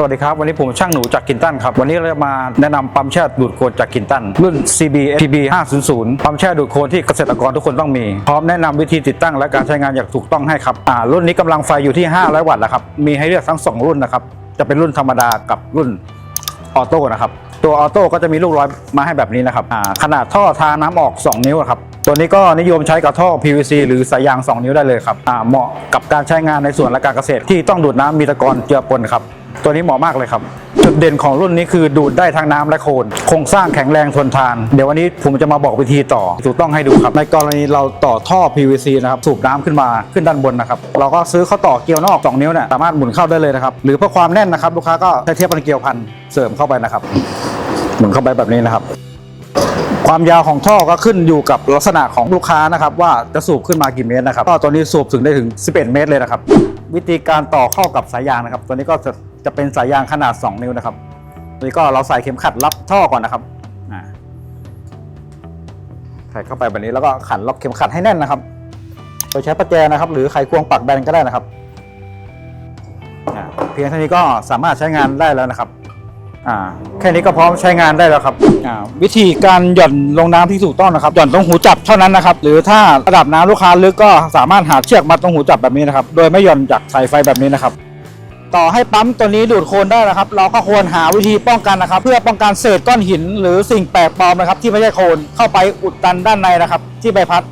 สวัสดีครับ วันนี้ผมช่างหนูจากกินตันครับ วันนี้เราจะมาแนะนำปั๊มแช่ดูดโคลนจากกินตัน รุ่น CB PB 500ปั๊มแช่ดูดโคลนที่เกษตรกรทุกคนต้องมี พร้อมแนะนำวิธีติดตั้งและการใช้งานอย่างถูกต้องให้ครับอ่ารุ่นนี้กำลังไฟอยู่ที่ 500 วัตต์นะครับ มีให้เลือกทั้ง 2 รุ่นนะครับ จะเป็นรุ่นธรรมดากับรุ่นออโต้นะครับ ตัวออโต้ก็จะมีลูกร้อยมาให้แบบนี้นะครับอ่าขนาดท่อทาน้ำออก 2 นิ้วครับตัวนี้ก็นิยมใช้กับท่อ PVC หรือสายยาง 2 นิ้วได้เลยครับอ่าเหมาะกับการใช้งานในส่วนและการเกษตรที่ต้องดูดน้ำมีตะกอนเจือปนครับ ตัวนี้เหมาะมากเลยครับ จุดเด่นของรุ่นนี้คือดูดได้ทั้งน้ำและโคลนโครงสร้างแข็งแรงทนทาน เดี๋ยววันนี้ผมจะมาบอกวิธีต่อ ถูกต้องให้ดูครับ ในกรณีเราต่อท่อ PVC นะครับ สูบน้ำขึ้นมาขึ้นด้านบนนะครับ เราก็ซื้อเข้าต่อเกลียวนอก 2 นิ้วเนี่ยสามารถหมุนเข้าได้เลยนะครับ หรือเพื่อความแน่นนะครับ ลูกค้าก็ใช้เทียบเป็นเกลียวพันเสริมเข้าไปนะครับ หมุนเข้าไปแบบนี้นะครับ ความยาวของท่อก็ขึ้นอยู่กับลักษณะของลูกค้านะครับ ว่าจะสูบขึ้นมากี่เมตรนะครับท่อตัวนี้สูบถึงได้ถึง 11 เมตรเลยนะครับ วิธีการต่อเข้ากับสายยางนะครับ ตัวนี้ก็จะจะเป็นสายยางขนาด 2 นิ้วนะครับตัวนี้ก็เราใส่เข็มขัดรับท่อก่อนนะครับใส่เข้าไปแบบนี้แล้วก็ขันล็อกเข็มขัดให้แน่นนะครับโดยใช้ประแจนะครับ หรือไขควงปักแบนก็ได้นะครับเพียงเท่านี้ก็สามารถใช้งานได้แล้วนะครับ อ่าแค่นี้ก็พร้อมใช้งานได้แล้วครับอ่าวิธีการหย่อนลงน้ำที่ถูกต้องนะครับหย่อนตรงหูจับเท่านั้นนะครับ หรือถ้าระดับน้ำลูกค้าลึกก็สามารถหาเชือกมัดตรงหูจับแบบนี้นะครับ โดยไม่หย่อนจากสายไฟแบบนี้นะครับ ต่อให้ปั๊มตัวนี้ดูดโคลนได้นะครับ เราก็ควรหาวิธีป้องกันนะครับ เพื่อป้องกันเศษก้อนหิน หรือสิ่งแปลกปลอมนะครับ ที่ไม่ใช่โคลนเข้าไปอุดตันด้านในนะครับ ที่ใบพัด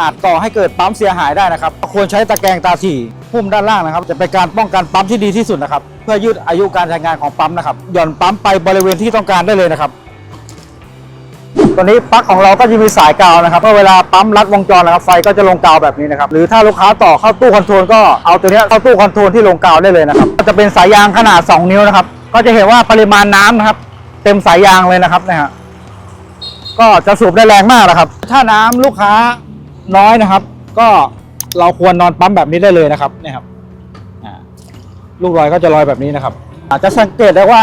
อาจก่อให้เกิดปั๊มเสียหายได้นะครับ ควรใช้ตะแกรงตาถี่หุ้มด้านล่างนะครับ จะเป็นการป้องกันปั๊มที่ดีที่สุดนะครับ เพื่อยืดอายุการใช้งานของปั๊มนะครับหย่อนปั๊มไปบริเวณที่ต้องการได้เลยนะครับตัวนี้ปลั๊กของเราก็จะมีสายกาวนะครับเมื่อเวลาปั๊มรัดวงจรนะครับไฟก็จะลงกาวแบบนี้นะครับหรือถ้าลูกค้าต่อเข้าตู้คอนโทรลก็เอาตัวนี้เข้าตู้คอนโทรลที่ลงกาวได้เลยนะครับจะเป็นสายยางขนาด 2 นิ้วนะครับก็จะเห็นว่าปริมาณน้ำนะครับ เต็มสายยางเลยนะครับนะฮะก็จะสูบได้แรงมากนะครับ ถ้าน้ำลูกค้า น้อยนะครับ ก็เราควรนอนปั๊มแบบนี้ได้เลยนะครับเนี่ยครับลูกรอยก็จะลอยแบบนี้นะครับ อาจจะสังเกตได้ว่า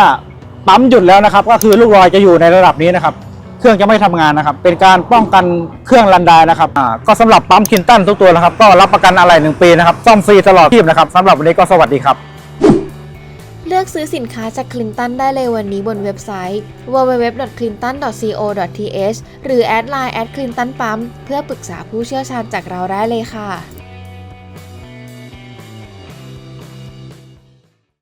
ปั๊มหยุดแล้วนะครับ ก็คือลูกรอยจะอยู่ในระดับนี้นะครับ เครื่องจะไม่ทำงานนะครับ เป็นการป้องกันเครื่องรันไดนะครับก็สำหรับปั๊มคินตันทุกตัวนะครับ ก็รับประกันอะไรหนึ่งปีนะครับซ่อมฟรีตลอดชีพนะครับสำหรับวันนี้ก็สวัสดีครับ อกซื้อสินค้าจากคลินตันได้เลยวันนี้บนเว็บไซต์ www.clinton.co.th หรือแอดไลน์แอดคลินตันปั๊มเพื่อปรึกษาผู้เชี่ยวชาญจากเราได้เลยค่ะ